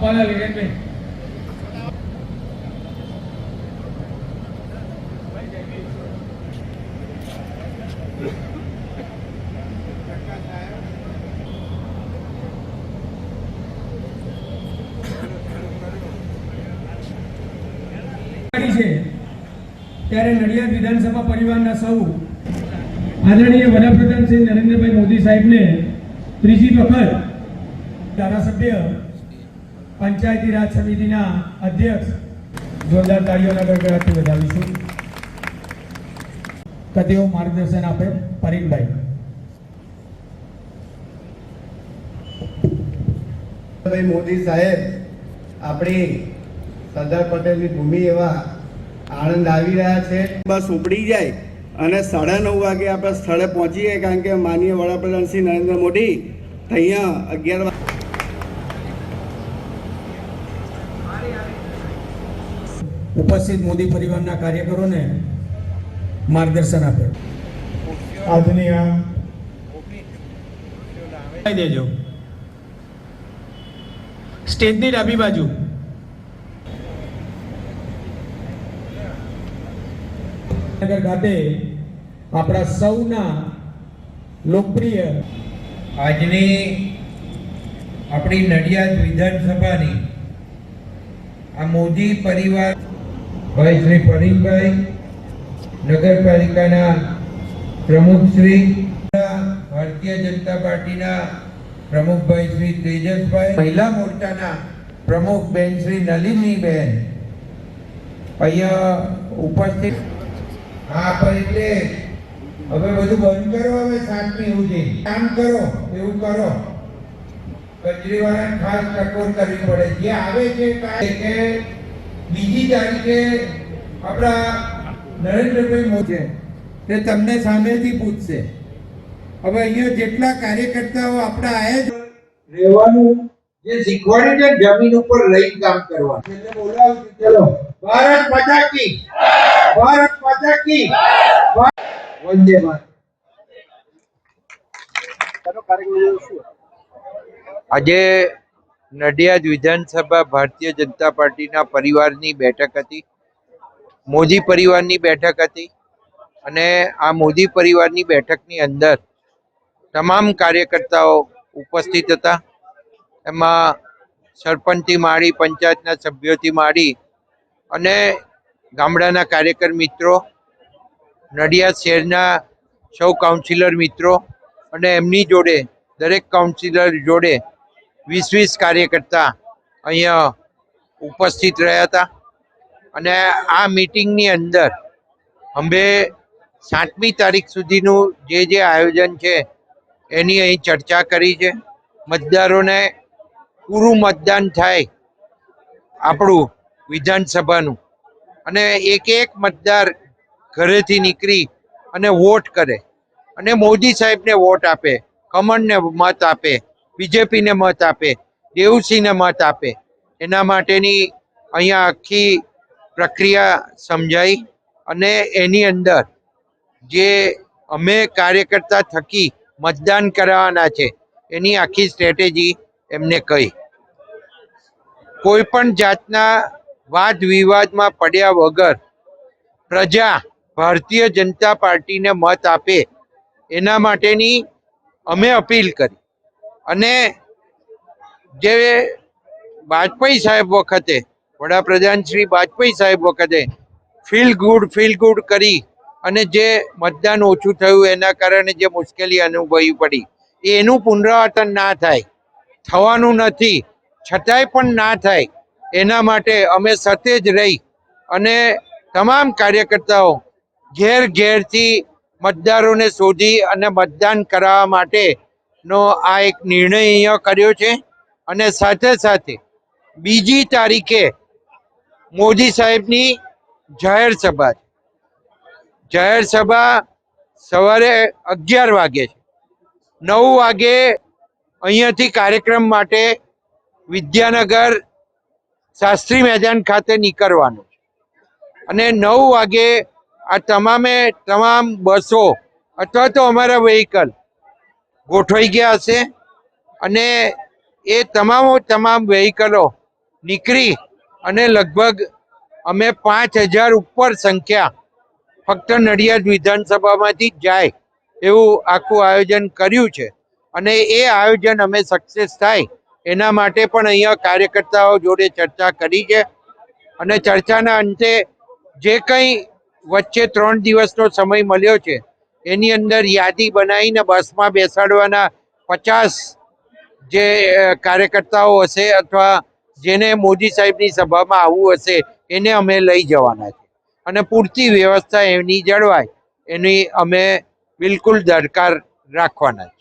અપાલા લીરેનભાઈ છે. ત્યારે નડિયાદ વિધાનસભા પરિવારના સૌ આદરણીય વડાપ્રધાન શ્રી નરેન્દ્રભાઈ મોદી સાહેબને ત્રીજી વખત ધારાસભ્ય પંચાયતી રાજ સમિતિના અધ્યક્ષ જોરદાર તાળીઓના ગણગણાટથી વધાવીશું. તો તેઓ માર્ગદર્શન આપે પરીમભાઈ ભાઈ મોદી સાહેબ, આપણી સરદાર પટેલની ભૂમિ એવા આણંદ આવી રહ્યા છે. બસ ઉપડી જાય અને સાડા નવ વાગે આપણે સ્થળે પહોંચીએ, કારણ કે માનીય વડાપ્રધાન શ્રી નરેન્દ્ર મોદી અહીંયા અગિયાર વાગે ઉપસ્થિત મોદી પરિવારના કાર્યકરોને માર્ગદર્શન આપે. આજની આ દેજો. સ્ટેજની ડાબી બાજુ. નગર ખાતે આપણા સૌના લોકપ્રિય આજની આપણી નડિયાદ વિધાનસભાની આ મોદી પરિવાર ભાઈ શ્રી પરીમભાઈ નગરપાલિકાના પ્રમુખ શ્રી, ભારતીય જનતા પાર્ટીના પ્રમુખભાઈ શ્રી તેજસભાઈ, મહિલા મોરચાના પ્રમુખ બેન શ્રી નલિનીબેન. અહીંયા ઉપસ્થિત હા, પણ એટલે હવે બધું બંધ કરો, હવે સાતમી સુધી. કામ કરો, એવું કરો. કચરીવાળાને ખાસ ટકોર કરવી પડે. જે આવે છે કે બીજી તારીખે આપણા નરેન્દ્રભાઈ મોદી તે તમને સામેથી પૂછશે. હવે અહીંયા જેટલા કાર્યકર્તાઓ આપણા આયા છે રહેવાનું જે શીખવાડ્યું છે જમીન ઉપર લઈ કામ કરવાનું. એટલે બોલાવું ચલો. ભારત માતા કી. ભારત માતા કી. વંદે ભારત. આજે નડિયાદ વિધાનસભા ભારતીય જનતા પાર્ટીના પરિવારની બેઠક હતી. મોદી પરિવારની બેઠક હતી અને આ મોદી પરિવારની બેઠકની અંદર તમામ કાર્યકર્તાઓ ઉપસ્થિત હતા. એમાં સરપંચથી માંડી પંચાયતના સભ્યોથી માંડી અને ગામડાના કાર્યકર મિત્રો, નડિયાદ શહેરના સૌ કાઉન્સિલર મિત્રો અને એમની જોડે, દરેક કાઉન્સિલર જોડે વીસ વીસ કાર્યકર્તા અહીંયા ઉપસ્થિત રહ્યા હતા. અને આ મિટિંગની અંદર અમે સાતમી તારીખ સુધીનું જે જે આયોજન છે એની અહીં ચર્ચા કરી છે. મતદારોને પૂરું મતદાન થાય આપણું વિધાનસભાનું. અને એક એક મતદાર ઘરેથી નીકળી અને વોટ કરે. અને મોદી સાહેબને વોટ આપે, કમળને મત આપે. બીજેપીને મત આપે, દેવસિંહને મત આપે. એના માટેની અહીંયા આખી પ્રક્રિયા સમજાઈ અને એની અંદર જે અમે કાર્યકર્તા થકી મતદાન કરાવવાના છે, એની આખી સ્ટ્રેટેજી એમને કહી. કોઈ પણ જાતના વાદ વિવાદમાં પડ્યા વગર પ્રજા ભારતીય જનતા પાર્ટીને મત આપે, એના માટેની અમે અપીલ કરી. અને જે વાજપેયી સાહેબ વખતે, વડાપ્રધાન શ્રી વાજપેયી સાહેબ વખતે ફીલ ગુડ ફીલ ગુડ કરી અને જે મતદાન ઓછું થયું એના કારણે જે મુશ્કેલી અનુભવી પડી એનું પુનરાવર્તન ના થાય, થવાનું નથી, છતાંય પણ ના થાય, એના માટે અમે સતેજ રહી અને તમામ કાર્યકર્તાઓ ઘેર ઘેરથી મતદારોને શોધી અને મતદાન કરાવવા માટેનો આ એક નિર્ણય અહીંયા કર્યો છે. અને સાથે સાથે બીજી તારીખે મોદી સાહેબની જાહેર સભા છે. જાહેર સભા સવારે અગિયાર વાગે છે. નવ વાગે અહીંયાથી કાર્યક્રમ માટે વિદ્યાનગર શાસ્ત્રી મેદાન ખાતે નીકળવાનું છે. અને નવ વાગે આ તમામે તમામ બસો અથવા તો અમારા વ્હીકલ ગોઠવાઈ ગયા હશે અને એ તમામો તમામ વેહિકલો નીકળી અને લગભગ અમે પાંચ હજાર ઉપર સંખ્યા ફક્ત નડિયાદ વિધાનસભામાંથી જાય એવું આખું આયોજન કર્યું છે. અને એ આયોજન અમે સક્સેસ થાય એના માટે પણ અહીંયા કાર્યકર્તાઓ જોડે ચર્ચા કરી છે. અને ચર્ચાના અંતે જે કંઈ વચ્ચે ત્રણ દિવસનો સમય મળ્યો છે એની અંદર યાદી બનાવીને બસમાં બેસાડવાના પચાસ જે કાર્યકર્તાઓ હશે અથવા જેને મોદી સાહેબની સભામાં આવવું હશે, એને અમે લઈ જવાના છે. અને પૂરતી વ્યવસ્થા એની જળવાય, એની અમે બિલકુલ દરકાર રાખવાના છે.